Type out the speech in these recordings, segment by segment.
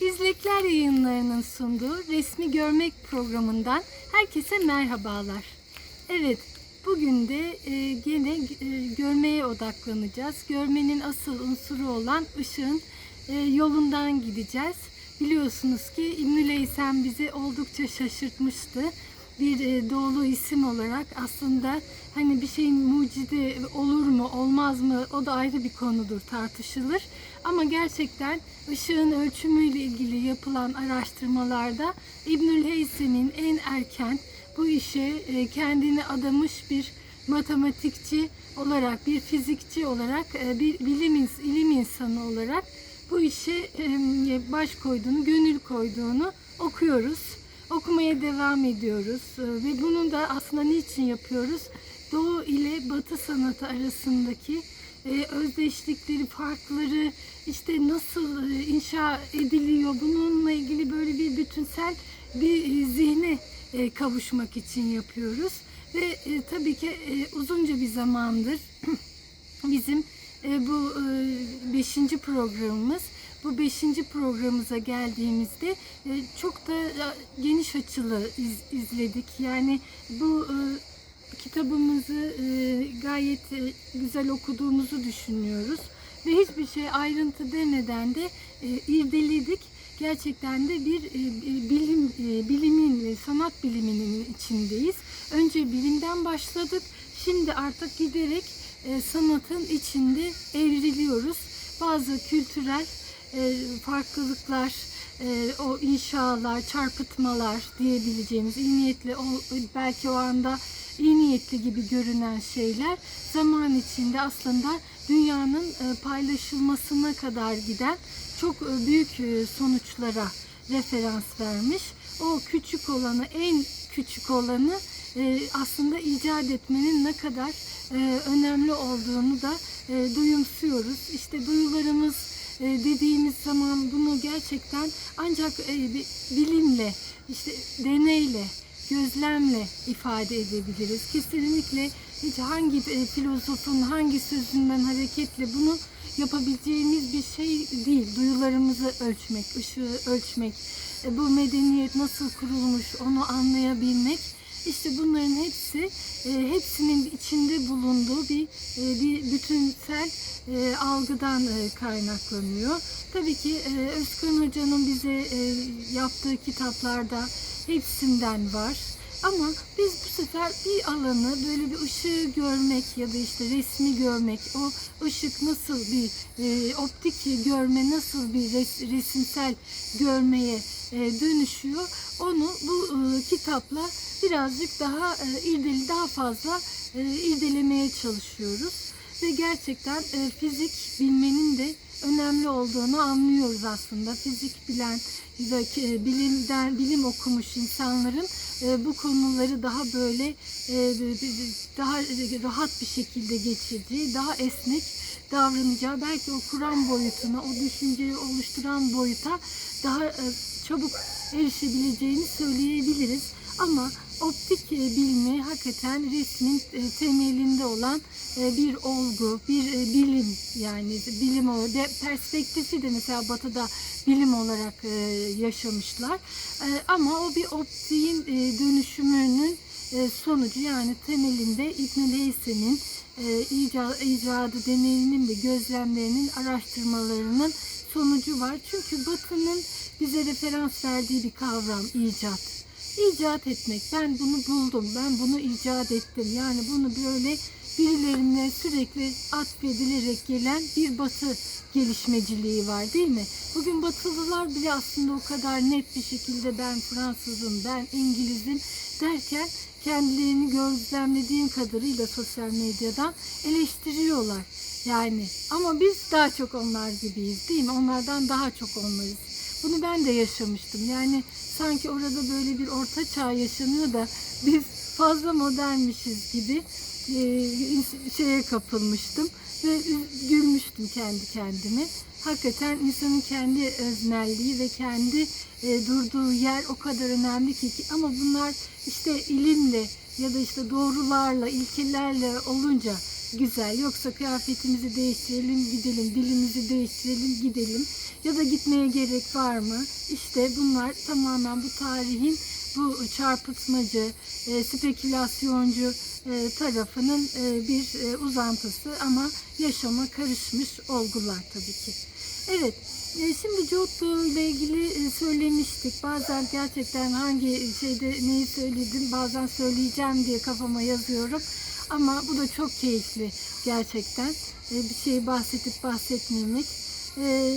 İzlekler yayınlarının sunduğu Resmi Görmek programından herkese merhabalar. Evet, bugün de e, gene e, görmeye odaklanacağız. Görmenin asıl unsuru olan ışığın e, yolundan gideceğiz. Biliyorsunuz ki İbnül Eysem bizi oldukça şaşırtmıştı. Bir e, doğulu isim olarak aslında hani bir şeyin mucidi olur mu olmaz mı o da ayrı bir konudur tartışılır. Ama gerçekten ışığın ölçümüyle ilgili yapılan araştırmalarda İbnül Heysem'in en erken bu işe e, kendini adamış bir matematikçi olarak, bir fizikçi olarak, e, bir bilim ilim insanı olarak bu işe e, baş koyduğunu, gönül koyduğunu okuyoruz. Okumaya devam ediyoruz ve bunu da aslında niçin yapıyoruz? Doğu ile Batı sanatı arasındaki özdeşlikleri, farkları, işte nasıl e, inşa ediliyor bununla ilgili böyle bir bütünsel bir e, zihne e, kavuşmak için yapıyoruz. Ve e, tabii ki e, uzunca bir zamandır bizim e, bu e, beşinci programımız. Bu beşinci programımıza geldiğimizde e, çok da e, geniş açılı iz- izledik. Yani bu e, kitabımızı e, gayet e, güzel okuduğumuzu düşünüyoruz. Ve hiçbir şey ayrıntı demeden de e, irdeledik. Gerçekten de bir bilim bilimin sanat biliminin içindeyiz. Önce bilimden başladık. Şimdi artık giderek sanatın içinde evriliyoruz. Bazı kültürel e, farklılıklar, e, o inşalar, çarpıtmalar diyebileceğimiz iyi niyetli, belki o anda iyi niyetli gibi görünen şeyler zaman içinde aslında dünyanın e, paylaşılmasına kadar giden çok büyük sonuçlara referans vermiş. O küçük olanı, en küçük olanı aslında icat etmenin ne kadar önemli olduğunu da e, duyumsuyoruz. İşte duyularımız e, dediğimiz zaman bunu gerçekten ancak e, bi- bilimle, işte deneyle, gözlemle ifade edebiliriz. Kesinlikle hiç hangi e, filozofun hangi sözünden hareketle bunu yapabileceğimiz bir şey değil. Duyularımızı ölçmek, ışığı ölçmek, e, bu medeniyet nasıl kurulmuş onu anlayabilmek. İşte bunların hepsi e, hepsinin içinde bulunduğu bir e, bir bütünsel e, algıdan e, kaynaklanıyor. Tabii ki e, Özkan Hoca'nın bize e, yaptığı kitaplarda hepsinden var. Ama biz bu sefer bir alanı böyle bir ışığı görmek ya da işte resmi görmek, o ışık nasıl bir e, optik görme nasıl bir res- resimsel görmeye e, dönüşüyor, onu bu e, kitapla birazcık daha e, irdeli, daha fazla e, irdelemeye çalışıyoruz. Ve gerçekten e, fizik bilmenin de önemli olduğunu anlıyoruz aslında. Fizik bilen ve e, bilimden bilim okumuş insanların e, bu konuları daha böyle e, daha rahat bir şekilde geçirdiği, daha esnek davranacağı, belki o kuran boyutuna, o düşünceyi oluşturan boyuta daha çabuk erişebileceğini söyleyebiliriz. Ama optik e, bilimi hakikaten resmin e, temelinde olan e, bir olgu, bir bilim yani bilim o de perspektifi de mesela Batı'da bilim olarak yaşamışlar. Ama o bir optiğin dönüşümünün sonucu yani temelinde İbn Heysem'in ica- icadı deneyinin ve gözlemlerinin araştırmalarının sonucu var. Çünkü Batı'nın bize referans verdiği bir kavram icat. İcat etmek. Ben bunu buldum. Ben bunu icat ettim. Yani bunu böyle birilerine sürekli atfedilerek gelen bir batı gelişmeciliği var değil mi? Bugün batılılar bile aslında o kadar net bir şekilde ben Fransızım, ben İngilizim derken kendilerini gözlemlediğim kadarıyla sosyal medyadan eleştiriyorlar. Yani ama biz daha çok onlar gibiyiz değil mi? Onlardan daha çok onlarız. Bunu ben de yaşamıştım. Yani sanki orada böyle bir orta çağ yaşanıyor da biz fazla modernmişiz gibi e, şeye kapılmıştım ve gülmüştüm kendi kendime. Hakikaten insanın kendi öznelliği ve kendi e, durduğu yer o kadar önemli ki- ama bunlar işte ilimle ya da işte doğrularla, ilkelerle olunca güzel. Yoksa kıyafetimizi değiştirelim, gidelim, dilimizi değiştirelim, gidelim. Ya da gitmeye gerek var mı? İşte bunlar tamamen bu tarihin bu çarpıtmacı, e, spekülasyoncu e, tarafının e, bir e, uzantısı ama yaşama karışmış olgular tabii ki. Evet, e, şimdi Giotto ile ilgili e, söylemiştik. Bazen gerçekten hangi şeyde neyi söyledim, bazen söyleyeceğim diye kafama yazıyorum. Ama bu da çok keyifli gerçekten. E, bir şeyi bahsedip bahsetmemek. E,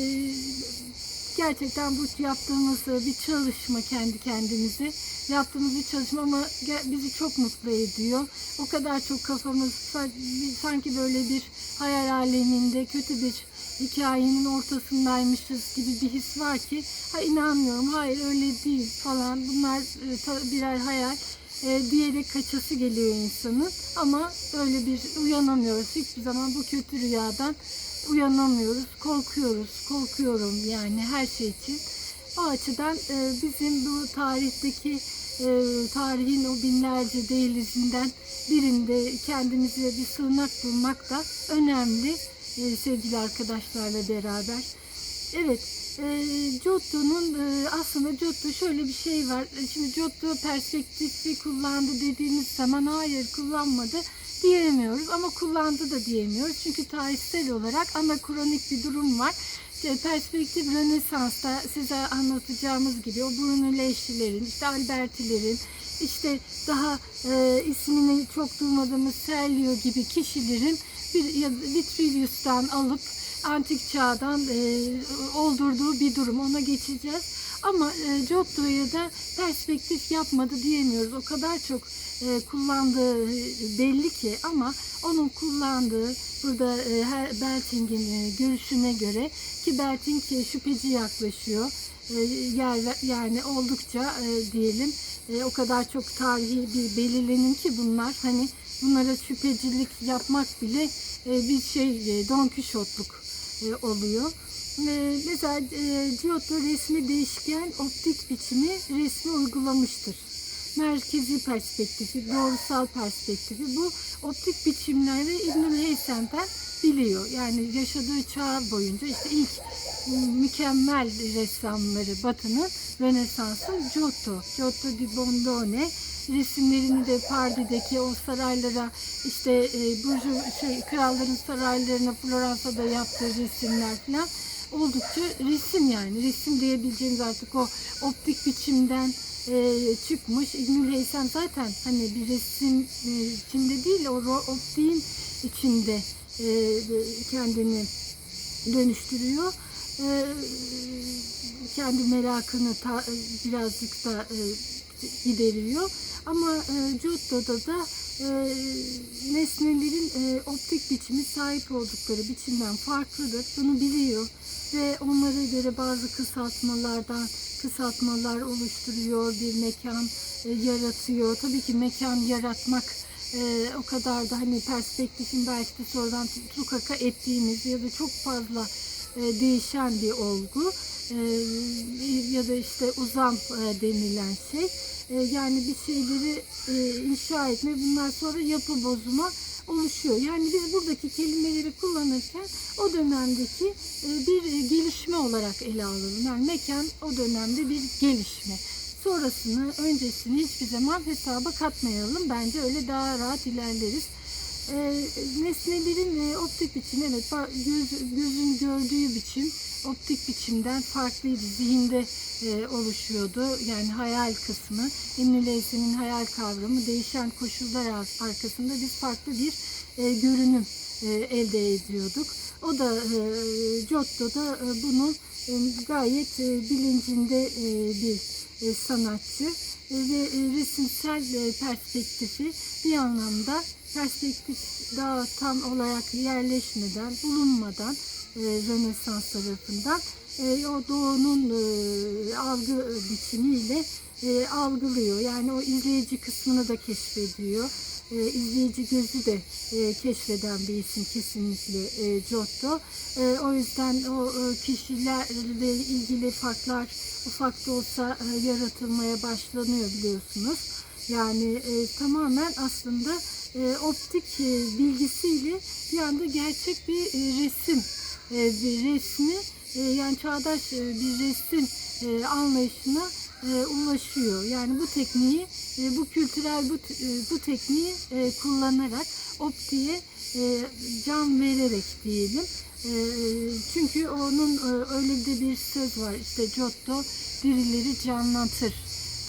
gerçekten bu yaptığımız e, bir çalışma kendi kendimize yaptığımız bir çalışma ama bizi çok mutlu ediyor. O kadar çok kafamız sanki böyle bir hayal aleminde kötü bir hikayenin ortasındaymışız gibi bir his var ki ha inanmıyorum hayır öyle değil falan bunlar e, birer hayal e, diyerek kaçası geliyor insanın. Ama öyle bir uyanamıyoruz. Hiçbir zaman bu kötü rüyadan uyanamıyoruz. Korkuyoruz korkuyorum yani her şey için. O açıdan e, bizim bu tarihteki e, tarihin o binlerce değilizinden birinde kendimize bir sığınak bulmak da önemli e, sevgili arkadaşlarla beraber. Evet, e, Giotto'nun aslında Giotto şöyle bir şey var. E, Şimdi Giotto perspektifi kullandı dediğimiz zaman hayır kullanmadı diyemiyoruz ama kullandı da diyemiyoruz. Çünkü tarihsel olarak anakronik bir durum var. İşte perspektif Rönesans'ta size anlatacağımız gibi o Brunelleschi'lerin, işte Alberti'lerin, işte daha e, ismini çok duymadığımız Serlio gibi kişilerin Vitruvius'tan alıp antik çağdan e, oldurduğu bir durum. Ona geçeceğiz. Ama e, Giotto'ya da perspektif yapmadı diyemiyoruz. O kadar çok e, kullandığı e, belli ki ama onun kullandığı burada e, Belting'in e, görüşüne göre ki Belting e, şüpheci yaklaşıyor. E, yer yani oldukça e, diyelim e, o kadar çok tarihi bir belirlenim ki bunlar hani bunlara şüphecilik yapmak bile e, bir şey e, Don Kişotluk e, oluyor. E, mesela e, Giotto resmi değişken optik biçimi resmi uygulamıştır. Merkezi perspektifi, doğrusal perspektifi bu optik biçimleri İbn Heysem'den biliyor. Yani yaşadığı çağ boyunca işte ilk mükemmel ressamları Batı'nın Rönesans'ın Giotto, Giotto di Bondone resimlerini de Pardi'deki o saraylara işte e, burju, şey, kralların saraylarına Floransa'da yaptığı resimler falan oldukça resim yani resim diyebileceğimiz artık o optik biçimden e, çıkmış. İbnül Heysem zaten hani bir resim e, içinde değil o optiğin içinde kendini dönüştürüyor. E, kendi merakını birazcık da e, gideriyor. Ama e, Giotto'da da e, nesnelerin e, optik biçimi sahip oldukları biçimden farklıdır. Bunu biliyor ve onlara göre bazı kısaltmalardan kısaltmalar oluşturuyor, bir mekan e, yaratıyor. Tabii ki mekan yaratmak e, o kadar da hani perspektifin belki de sonradan tukaka ettiğimiz ya da çok fazla e, değişen bir olgu E, ya da işte uzam e, denilen şey. E, yani bir şeyleri e, inşa etme bunlar sonra yapı bozuma oluşuyor. Yani biz buradaki kelimeleri kullanırken o dönemdeki e, bir gelişme olarak ele alalım. Yani mekan o dönemde bir gelişme. Sonrasını, öncesini hiçbir zaman hesaba katmayalım. Bence öyle daha rahat ilerleriz. E, nesnelerin e, optik biçimi, evet göz, gözün gördüğü biçim optik biçimden farklıydı. Zihinde e, oluşuyordu. Yani hayal kısmı, Emre Leysen'in hayal kavramı değişen koşullar ar- arkasında biz farklı bir e, görünüm e, elde ediyorduk. O da e, Giotto da e, bunu e, gayet e, bilincinde e, bir sanatçı E, ve e, resimsel e, perspektifi bir anlamda perspektif daha tam olarak yerleşmeden, bulunmadan e, Rönesans tarafından e, o doğunun e, algı biçimiyle e, algılıyor. Yani o izleyici kısmını da keşfediyor. E, izleyici gözü de e, keşfeden bir isim kesinlikle e, Giotto. E, o yüzden o e, kişilerle ilgili farklar ufak da olsa e, yaratılmaya başlanıyor biliyorsunuz. Yani e, tamamen aslında e, optik e, bilgisiyle bir anda gerçek bir e, resim e, bir resmi e, yani çağdaş e, bir resim e, anlayışına e, ulaşıyor. Yani bu tekniği e, bu kültürel bu, e, bu tekniği e, kullanarak optiğe e, can vererek diyelim. E, çünkü onun e, öyle de bir söz var işte Giotto dirileri canlatır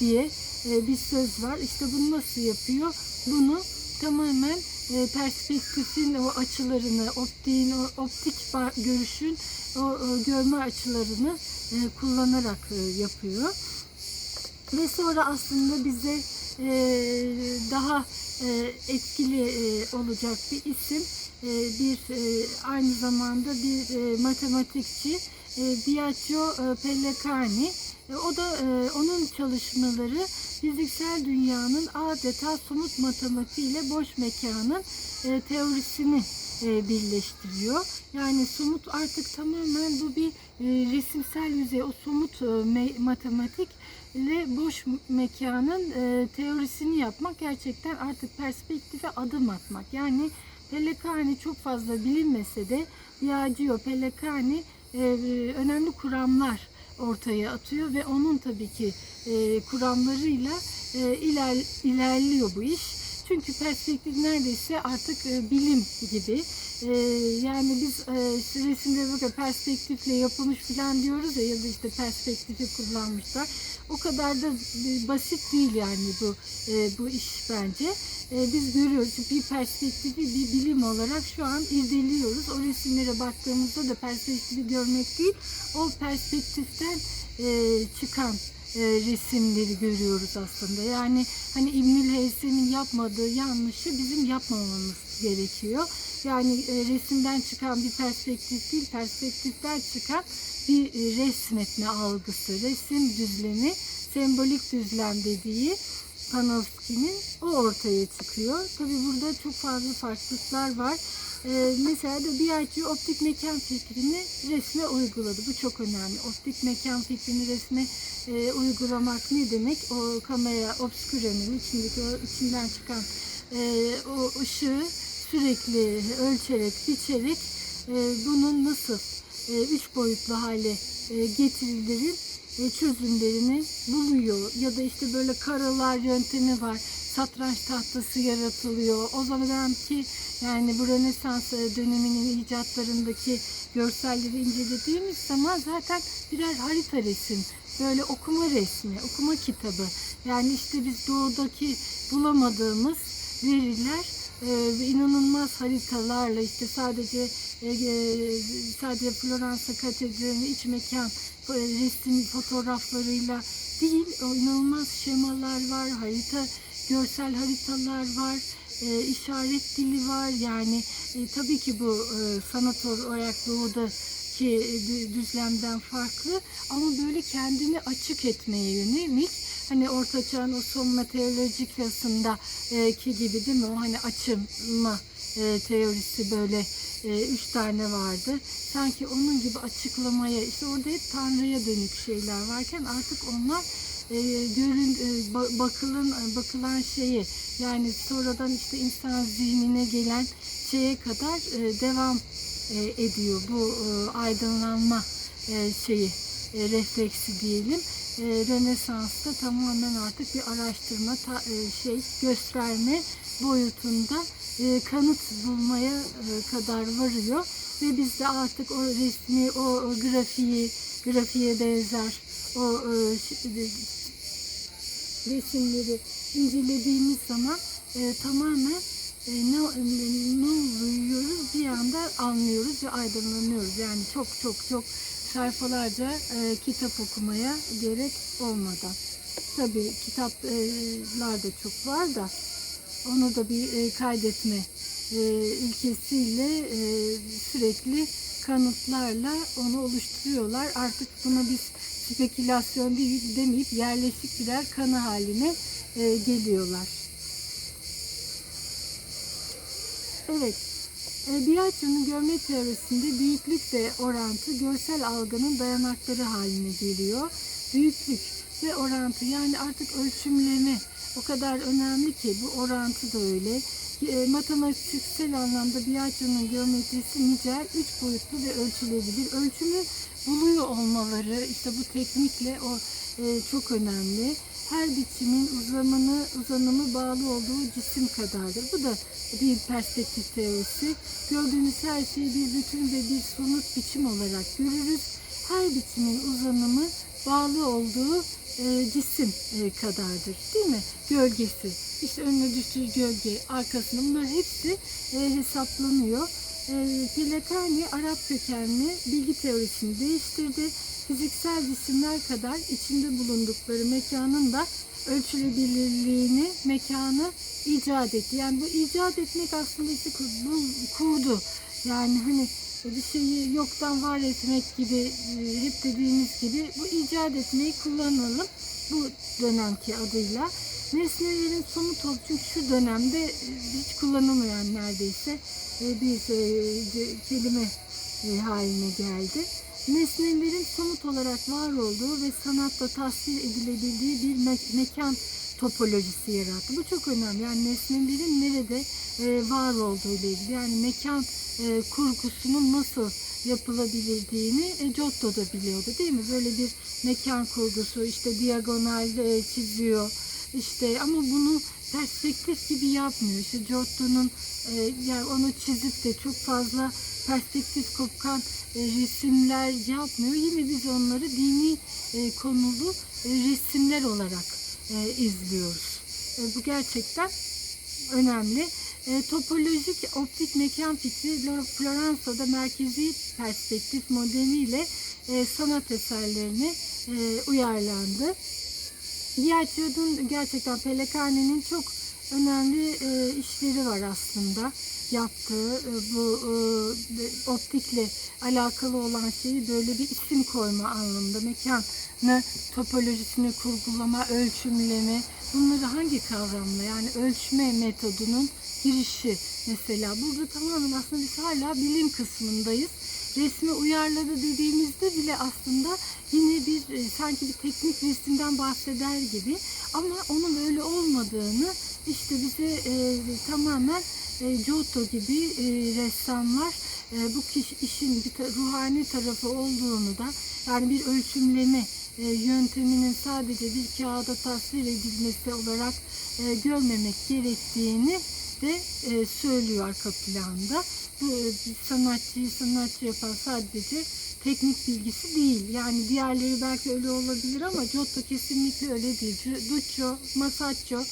diye e, bir söz var. İşte bunu nasıl yapıyor? Bunu tamamen e, perspektifin o açılarını, optiğin, o optik görüşün o, o görme açılarını e, kullanarak e, yapıyor. Ve sonra aslında bize e, daha e, etkili e, olacak bir isim, e, bir e, aynı zamanda bir e, matematikçi e, Biagio e, Pellecani. E, o da e, onun çalışmaları fiziksel dünyanın adeta somut matematiğiyle boş mekanın e, teorisini e, birleştiriyor. Yani somut artık tamamen bu bir e, resimsel yüzey, o somut e, me- matematik ile boş mekanın e, teorisini yapmak gerçekten artık perspektife adım atmak. Yani Pellecani çok fazla bilinmese de Biagio Pellecani e, önemli kuramlar ortaya atıyor ve onun tabii ki e, kuramlarıyla e, iler, ilerliyor bu iş. Çünkü perspektif neredeyse artık e, bilim gibi. E, yani biz e, resimde bakın perspektifle yapılmış falan diyoruz ya ya da işte perspektifi kullanmışlar. O kadar da e, basit değil yani bu e, bu iş bence. E, biz görüyoruz bir perspektifi bir bilim olarak şu an irdeliyoruz. O resimlere baktığımızda da perspektifi görmek değil, o perspektiften e, çıkan e, resimleri görüyoruz aslında. Yani hani İbnül Heysem'in yapmadığı yanlışı bizim yapmamamız gerekiyor. Yani e, resimden çıkan bir perspektif değil, perspektiften çıkan bir e, resmetme algısı, resim düzlemi, sembolik düzlem dediği Panofsky'nin o ortaya çıkıyor. Tabi burada çok fazla farklılıklar var. Ee, mesela da Biagio optik mekan fikrini resme uyguladı. Bu çok önemli. Optik mekan fikrini resme e, uygulamak ne demek? O kamera obscure'nin içindeki o içinden çıkan e, o ışığı sürekli ölçerek, biçerek e, bunun nasıl e, üç boyutlu hale e, getirilir e, çözümlerini buluyor. Ya da işte böyle karalar yöntemi var. Satranç tahtası yaratılıyor. O zamanki yani bu Rönesans e, döneminin icatlarındaki görselleri incelediğimiz zaman zaten birer harita resim. Böyle okuma resmi, okuma kitabı. Yani işte biz doğudaki bulamadığımız veriler e, inanılmaz haritalarla işte sadece e, e, sadece Floransa Katedrali'nin iç mekan e, resim fotoğraflarıyla değil o inanılmaz şemalar var, harita görsel haritalar var, e, işaret dili var. Yani e, tabii ki bu e, sanat olarak doğudaki e, dü- düzlemden farklı ama böyle kendini açık etmeye yönelik hani Orta Çağ'ın o son meteorolojikasında e, ki gibi değil mi o hani açılma e, teorisi böyle e, üç tane vardı. Sanki onun gibi açıklamaya işte orada hep Tanrı'ya dönük şeyler varken artık onlar e, görün e, ba- bakılın bakılan şeyi yani sonradan işte insan zihnine gelen şeye kadar e, devam e, ediyor bu e, aydınlanma e, şeyi e, refleksi diyelim. E, Rönesans'ta tamamen artık bir araştırma ta- e, şey gösterme boyutunda e, kanıt bulmaya e, kadar varıyor ve biz de artık o resmi, o, o grafiği, grafiğe benzer o e, e, resimleri incelediğimiz zaman e, tamamen e, ne, ne oluyoruz bir anda anlıyoruz ve aydınlanıyoruz. Yani çok çok çok sayfalarca e, kitap okumaya gerek olmadan. Tabii kitaplar da çok var da onu da bir e, kaydetme e, ilkesiyle e, sürekli kanıtlarla onu oluşturuyorlar. Artık buna biz spekülasyon değil demeyip yerleşik birer kanı haline e, geliyorlar. Evet, e, Biagio'nun görme teorisinde büyüklük ve orantı görsel algının dayanakları haline geliyor. Büyüklük ve orantı yani artık ölçümleme o kadar önemli ki bu orantı da öyle. e, matematiksel anlamda Biagio'nun geometrisi nicel, üç boyutlu ve ölçülebilir. Ölçümü buluyor olmaları, işte bu teknikle o e, çok önemli. Her biçimin uzamını, uzanımı bağlı olduğu cisim kadardır. Bu da bir perspektif teorisi. Gördüğümüz her şeyi bir bütün ve bir somut biçim olarak görürüz. Her biçimin uzanımı bağlı olduğu e, cisim e, kadardır. Değil mi? Gölgesi. İşte önüne düştüğü gölge, arkasında bunlar hepsi e, hesaplanıyor. E, Pelekani Arap kökenli bilgi teorisini değiştirdi. Fiziksel cisimler kadar içinde bulundukları mekanın da ölçülebilirliğini, mekanı icat etti. Yani bu icat etmek aslında işte bu kurdu. Yani hani bir şeyi yoktan var etmek gibi e, hep dediğimiz gibi bu icat etmeyi kullanalım bu dönemki adıyla. Nesnelerin somut ol çünkü şu dönemde e, hiç kullanılmayan neredeyse e, bir kelime haline geldi. Nesnelerin somut olarak var olduğu ve sanatta tasvir edilebildiği bir me- mekan topolojisi yarattı. Bu çok önemli. Yani nesnelerin nerede e, var olduğu ile ilgili. Yani mekan e, kurgusunun nasıl yapılabildiğini e, Giotto da biliyordu değil mi? Böyle bir mekan kurgusu işte diagonal e, çiziyor. İşte ama bunu perspektif gibi yapmıyor. İşte Giotto'nun e, yani onu çizip de çok fazla perspektif kokan e, resimler yapmıyor. Yine biz onları dini e, konulu e, resimler olarak e, izliyoruz. E, bu gerçekten önemli. E, topolojik optik mekan fikri Lo- Floransa'da merkezi perspektif modeliyle e, sanat eserlerine e, uyarlandı. Biagio'nun gerçekten Pelekane'nin çok önemli e, işleri var aslında yaptığı e, bu e, optikle alakalı olan şeyi böyle bir isim koyma anlamında mekanı topolojisini kurgulama, ölçümleme bunları hangi kavramla yani ölçme metodunun girişi mesela burada tamamen aslında biz hala bilim kısmındayız. Resmi uyarladı dediğimizde bile aslında yine bir e, sanki bir teknik resimden bahseder gibi ama onun öyle olmadığını işte bize e, tamamen e, Giotto gibi e, ressamlar e, bu kişi, işin bir ruhani tarafı olduğunu da yani bir ölçümleme e, yönteminin sadece bir kağıda tasvir edilmesi olarak e, görmemek gerektiğini de e, söylüyor arka planda. Sanatçıyı sanatçı yapan sadece teknik bilgisi değil. Yani diğerleri belki öyle olabilir ama Giotto kesinlikle öyle değil. Duccio, Masaccio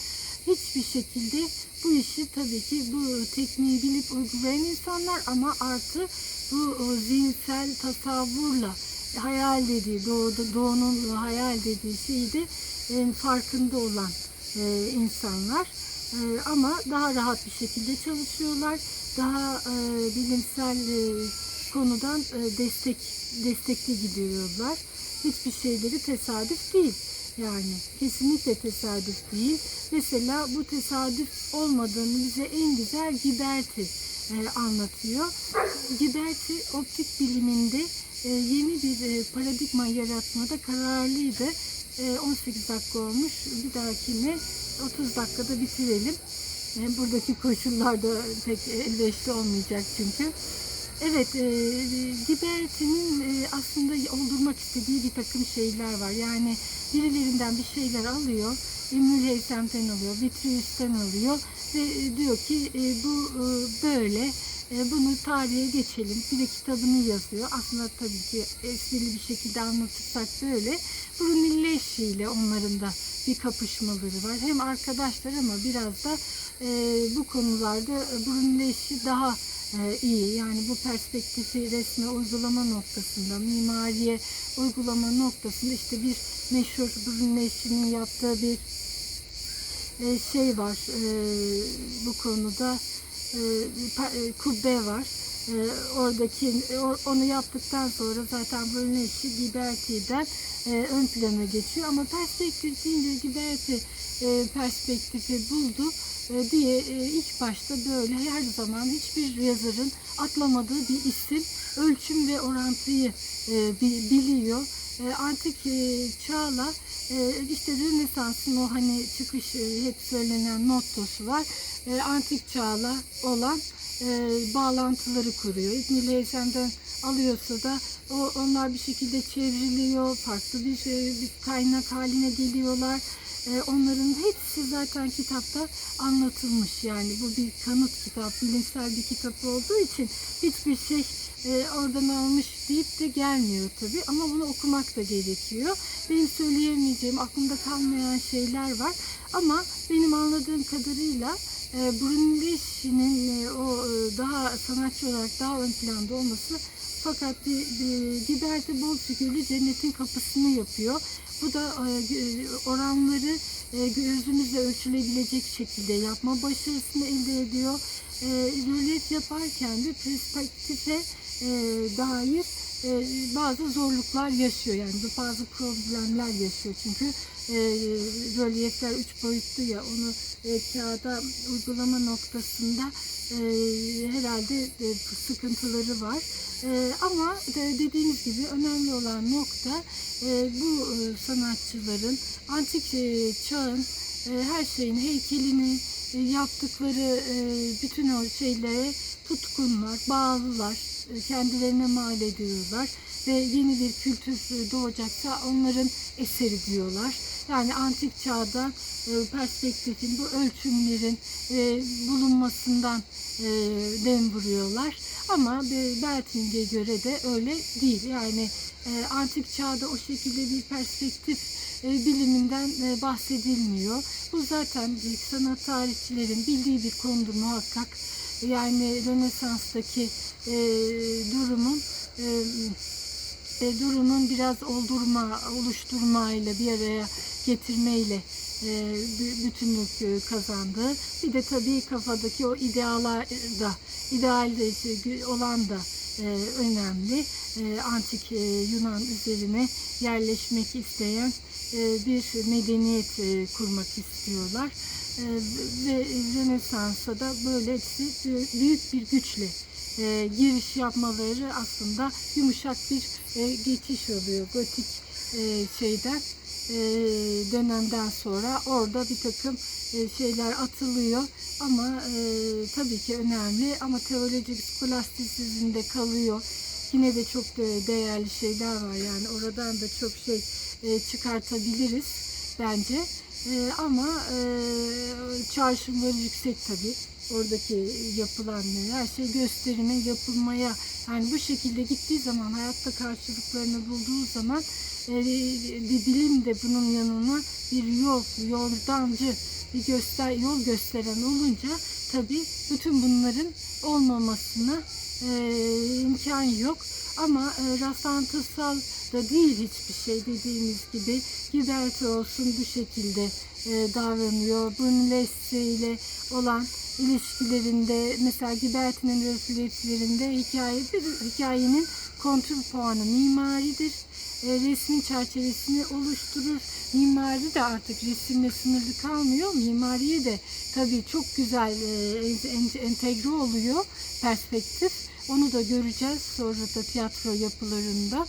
hiçbir şekilde bu işi tabii ki bu tekniği bilip uygulayan insanlar ama artı bu zihinsel tasavvurla hayal dediği, doğuda, doğunun hayal dediği şeyi de e, farkında olan e, insanlar. E, ama daha rahat bir şekilde çalışıyorlar. Daha e, bilimsel e, konudan e, destek destekli gidiyorlar. Hiçbir şeyleri tesadüf değil. Yani kesinlikle tesadüf değil. Mesela bu tesadüf olmadığını bize en güzel Giberti e, anlatıyor. Giberti optik biliminde e, yeni bir e, paradigma yaratmada kararlıydı. E, 18 dakika olmuş. Bir dahakine 30 dakikada bitirelim. E, buradaki koşullarda pek elverişli olmayacak çünkü. Evet, e, Giberti'nin e, aslında oldurmak istediği bir takım şeyler var. Yani birilerinden bir şeyler alıyor, Mülheysem'den alıyor, Vitruvius'ten alıyor ve e, diyor ki e, bu e, böyle, e, bunu tarihe geçelim. Bir de kitabını yazıyor. Aslında tabii ki esprili bir şekilde anlatırsak böyle. Brunelleschi ile onların da bir kapışmaları var. Hem arkadaşlar ama biraz da e, bu konularda Brunelleschi daha e, iyi. Yani bu perspektifi resme uygulama noktasında, mimariye uygulama noktasında işte bir meşhur Brunelleschi'nin yaptığı bir e, şey var e, bu konuda e, e, kubbe var. E, oradaki e, o- onu yaptıktan sonra zaten Brunelleschi Ghiberti'den e, ön plana geçiyor ama perspektif deyince Ghiberti e, perspektifi buldu e, diye e, ilk başta böyle her zaman hiçbir yazarın atlamadığı bir isim ölçüm ve orantıyı e, bi- biliyor. E, antik e, çağla E, işte Rönesans'ın o hani çıkış e, hep söylenen mottosu var. Antik çağla olan e, bağlantıları kuruyor. İbn-i Leysen'den alıyorsa da o onlar bir şekilde çevriliyor, farklı bir, şey, bir kaynak haline geliyorlar. E, onların hepsi zaten kitapta anlatılmış. Yani bu bir kanıt kitap, bilimsel bir kitap olduğu için hiçbir şey e, oradan almış deyip de gelmiyor tabii. Ama bunu okumak da gerekiyor. Benim söyleyemeyeceğim, aklımda kalmayan şeyler var. Ama benim anladığım kadarıyla Brunelleschi'nin e, o e, daha sanatçı olarak daha ön planda olması fakat bir Gilberto bol figürlü cennetin kapısını yapıyor. Bu da e, oranları e, gözümüzle ölçülebilecek şekilde yapma başarısını elde ediyor. E, rölyef yaparken de perspektife e, dair e, bazı zorluklar yaşıyor. Yani bazı problemler yaşıyor. Çünkü e, rölyefler üç boyutlu ya onu e, kağıda uygulama noktasında e, herhalde e, sıkıntıları var. E, ama de, dediğimiz gibi önemli olan nokta e, bu e, sanatçıların antik e, çağın e, her şeyin heykelini e, yaptıkları e, bütün o şeylere tutkunlar, bağlılar, e, kendilerine mal ediyorlar ve yeni bir kültür e, doğacaksa onların eseri diyorlar. Yani antik çağda e, perspektifin, bu ölçümlerin e, bulunmasından e, dem vuruyorlar. Ama e, göre de öyle değil. Yani e, antik çağda o şekilde bir perspektif e, biliminden e, bahsedilmiyor. Bu zaten e, sanat tarihçilerin bildiği bir konudur muhakkak. Yani Rönesans'taki e, durumun e, e, durumun biraz oldurma, oluşturmayla bir araya getirmeyle e, bü- bütünlük e, kazandı. Bir de tabii kafadaki o idealar da, idealde olan da e, önemli. Antik Yunan üzerine yerleşmek isteyen bir medeniyet kurmak istiyorlar. Ve Rönesans'a da böylesi büyük bir güçle giriş yapmaları aslında yumuşak bir geçiş oluyor gotik şeyden dönemden sonra orada bir takım e, şeyler atılıyor. Ama e, tabii ki önemli ama teolojik skolastisizmde kalıyor. Yine de çok de değerli şeyler var. Yani oradan da çok şey e, çıkartabiliriz bence. E, ama e, çağrışımları yüksek tabii. Oradaki yapılan her şey gösterime, yapılmaya yani bu şekilde gittiği zaman hayatta karşılıklarını bulduğu zaman e, bilim de bunun yanına bir yol, yoldancı bir göster yol gösteren olunca tabii bütün bunların olmamasına e, imkan yok. Ama e, rastlantısal da değil hiçbir şey dediğimiz gibi Gilberto olsun bu şekilde e, davranıyor. Brunelleschi ile olan ilişkilerinde mesela Gilberto'nun reflekslerinde hikaye bir hikayenin kontrol puanı mimaridir. E, resmin çerçevesini oluşturur. Mimari de artık resimle sınırlı kalmıyor. Mimariye de tabii çok güzel e, en- en- entegre oluyor perspektif. Onu da göreceğiz sonra da tiyatro yapılarında.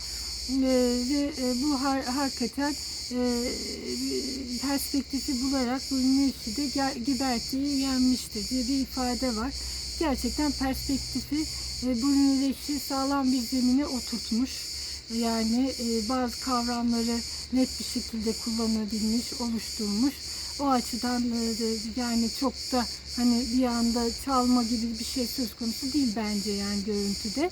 E, ve bu hakikaten perspektifi bularak bu de Giberti'yi yenmiştir diye bir ifade var. Gerçekten perspektifi e, Brunelleschi sağlam bir zemine oturtmuş. Yani e, bazı kavramları net bir şekilde kullanabilmiş, oluşturmuş. O açıdan e, yani çok da hani bir anda çalma gibi bir şey söz konusu değil bence yani görüntüde.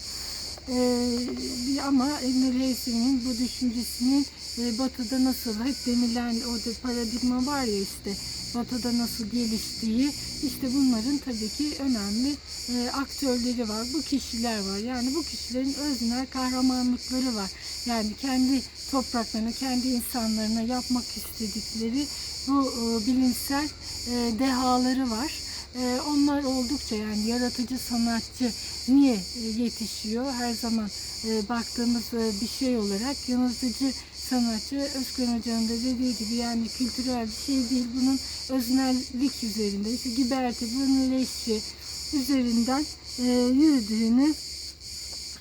Bir- ama Emre Reis'in bu düşüncesinin e, batıda nasıl hep denilen o da paradigma var ya işte batıda nasıl geliştiği işte bunların tabii ki önemli e, aktörleri var. Bu kişiler var. Yani bu kişilerin öznel kahramanlıkları var. Yani kendi topraklarına, kendi insanlarına yapmak istedikleri bu e, bilimsel e, dehaları var. Ee, onlar oldukça yani yaratıcı sanatçı niye e, yetişiyor? Her zaman e, baktığımız e, bir şey olarak yanıltıcı sanatçı Özkan Hoca'nın da dediği gibi yani kültürel bir şey değil. Bunun öznellik üzerinde işte Giberti, Brunelleschi üzerinden e, yürüdüğünü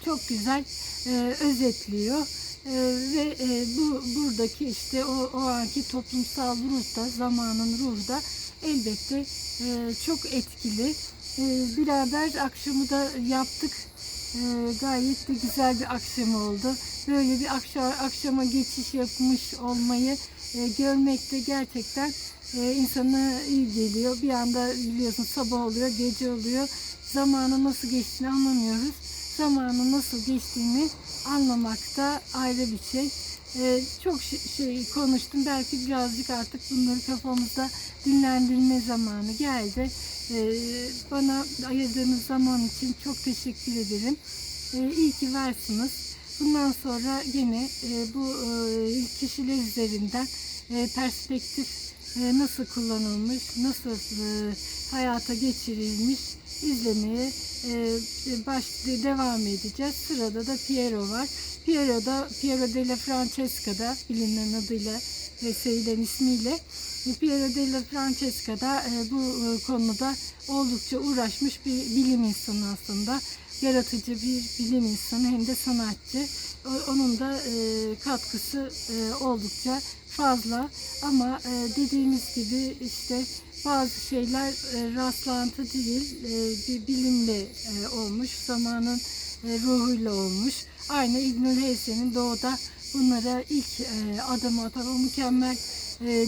çok güzel e, özetliyor. E, ve e, bu buradaki işte o, o anki toplumsal ruh da zamanın ruhu da elbette e, çok etkili. E, beraber akşamı da yaptık. E, gayet de güzel bir akşam oldu. Böyle bir akşam, akşama geçiş yapmış olmayı e, görmek de gerçekten e, insana iyi geliyor. Bir anda biliyorsun sabah oluyor, gece oluyor. Zamanın nasıl geçtiğini anlamıyoruz. Zamanın nasıl geçtiğini anlamak da ayrı bir şey. E, çok şey, şey konuştum. Belki birazcık artık bunları kafamızda dinlendirme zamanı geldi. E, bana ayırdığınız zaman için çok teşekkür ederim. E, iyi ki varsınız. Bundan sonra yine e, bu e, kişiler üzerinden e, perspektif e, nasıl kullanılmış, nasıl e, hayata geçirilmiş izlemeye e, baş devam edeceğiz. Sırada da Piero var. Piero da Piero della Francesca'da bilinen adıyla ve sevilen ismiyle e, Piero della Francesca'da e, bu e, konuda oldukça uğraşmış bir bilim insanı aslında. Yaratıcı bir bilim insanı hem de sanatçı. Onun da e, katkısı e, oldukça fazla ama e, dediğimiz gibi işte bazı şeyler rastlantı değil bir bilimle olmuş zamanın ruhuyla olmuş aynı İbnül Heysen'in doğuda bunlara ilk adım atan o mükemmel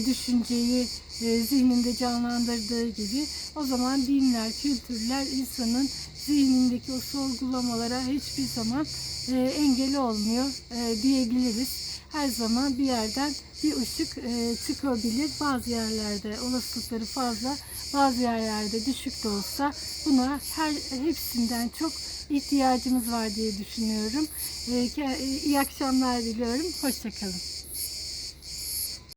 düşünceyi zihninde canlandırdığı gibi o zaman dinler, kültürler insanın zihnindeki o sorgulamalara hiçbir zaman e, engel olmuyor e, diyebiliriz. Her zaman bir yerden bir ışık e, çıkabilir. Bazı yerlerde olasılıkları fazla, bazı yerlerde düşük de olsa buna her hepsinden çok ihtiyacımız var diye düşünüyorum. E, e, iyi akşamlar diliyorum. Hoşçakalın.